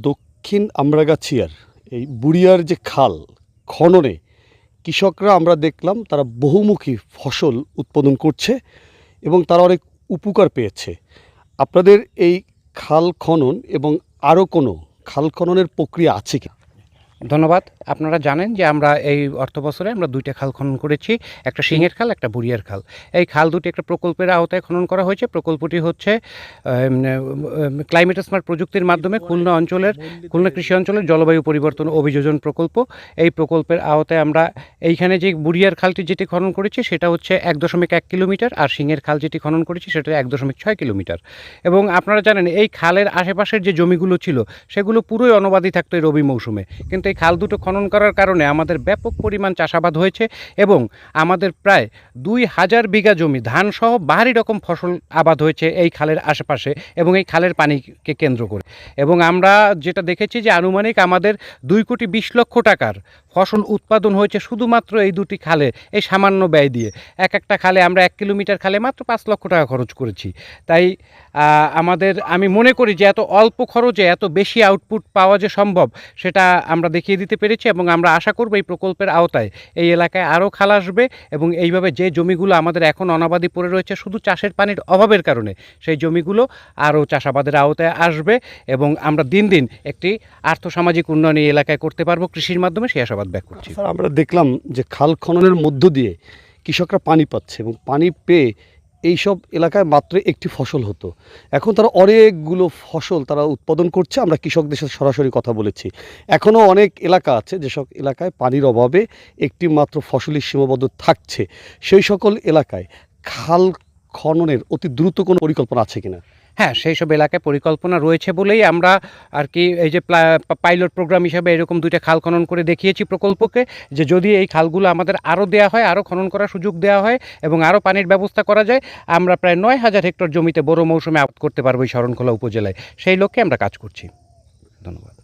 দক্ষিণ আমরাগাছিয়ার এই বুড়িয়ার যে খাল, খননে কৃষকরা আমরা দেখলাম তারা বহুমুখী ফসল উৎপাদন করছে এবং তারা অনেক উপকার পেয়েছে। আপনাদের এই খাল খনন এবং আরও কোনো খাল খননের প্রক্রিয়া আছে কি? ধন্যবাদ। আপনারা জানেন যে আমরা এই অর্থ বছরে আমরা দুইটা খাল খনন করেছি, একটা সিংহের খাল, একটা বুড়িয়ার খাল। এই খাল দুটি একটা প্রকল্পের আওতায় খনন করা হয়েছে। প্রকল্পটি হচ্ছে ক্লাইমেট স্মার্ট প্রযুক্তির মাধ্যমে খুলনা অঞ্চলের, খুলনা কৃষি অঞ্চলের জলবায়ু পরিবর্তন অভিযোজন প্রকল্প। এই প্রকল্পের আওতায় আমরা এইখানে যে বুড়িয়ার খালটি যেটি খনন করেছি, সেটা হচ্ছে এক দশমিক এক কিলোমিটার, আর সিংহের খাল যেটি খনন করেছি, সেটা এক দশমিক ছয় কিলোমিটার। এবং আপনারা জানেন, এই খালের আশেপাশের যে জমিগুলো ছিল, সেগুলো পুরোই অনবাদী থাকতো এই রবি মৌসুমে। কিন্তু এই খাল দুটো খনন করার কারণে আমাদের ব্যাপক পরিমাণ চাষাবাদ হয়েছে এবং আমাদের প্রায় দুই হাজার বিঘা জমি ধানসহ বাহারি রকম ফসল আবাদ হয়েছে এই খালের আশেপাশে এবং এই খালের পানিকে কেন্দ্র করে। এবং আমরা যেটা দেখেছি যে আনুমানিক আমাদের দুই কোটি বিশ লক্ষ টাকার ফসল উৎপাদন হয়েছে শুধুমাত্র এই দুটি খালে, এই সামান্য ব্যয় দিয়ে। এক একটা খালে আমরা এক কিলোমিটার খালে মাত্র পাঁচ লক্ষ টাকা খরচ করেছি। তাই আমাদের, আমি মনে করি যে এত অল্প খরচে এত বেশি আউটপুট পাওয়া যে সম্ভব, সেটা আমরা দেখিয়ে দিতে পেরেছি এবং আমরা আশা করব এই প্রকল্পের আওতায় এই এলাকায় আরও খাল আসবে এবং এইভাবে যে জমিগুলো আমাদের এখন অনাবাদি পড়ে রয়েছে শুধু চাষের পানির অভাবের কারণে, সেই জমিগুলো আরও চাষাবাদের আওতায় আসবে এবং আমরা দিন দিন একটি আর্থসামাজিক উন্নয়ন এই এলাকায় করতে পারব। কৃষির মাধ্যমে সেই আশাবাদ ব্যক্ত করছি। স্যার, আমরা দেখলাম যে খাল খননের মধ্য দিয়ে কৃষকরা পানি পাচ্ছে এবং পানি পেয়ে এইসব এলাকায় মাত্র একটি ফসল হতো। এখন তারা অনেকগুলো ফসল তারা উৎপাদন করছে, আমরা কৃষকদের সাথে সরাসরি কথা বলেছি। এখনও অনেক এলাকা আছে যেসব এলাকায় পানির অভাবে একটি মাত্র ফসলি সীমাবদ্ধ থাকছে। সেই সকল এলাকায় খাল খননের অতি দ্রুত কোনো পরিকল্পনা আছে কিনা? হ্যাঁ সেই সব এলাকায় পরিকল্পনা রয়েছে বলেই আমরা আর কি এই যে পাইলট প্রোগ্রাম হিসাবে এরকম দুইটা খাল খনন করে দেখিয়েছি প্রকল্পকে, যে যদি এই খালগুলো আমাদের আরও দেওয়া হয়, আরও খনন করার সুযোগ দেওয়া হয় এবং আরও পানির ব্যবস্থা করা যায়, আমরা প্রায় নয় হাজার হেক্টর জমিতে বড় মৌসুমে আবাদ করতে পারব এই শরণখোলা উপজেলায়। সেই লক্ষ্যে আমরা কাজ করছি। ধন্যবাদ।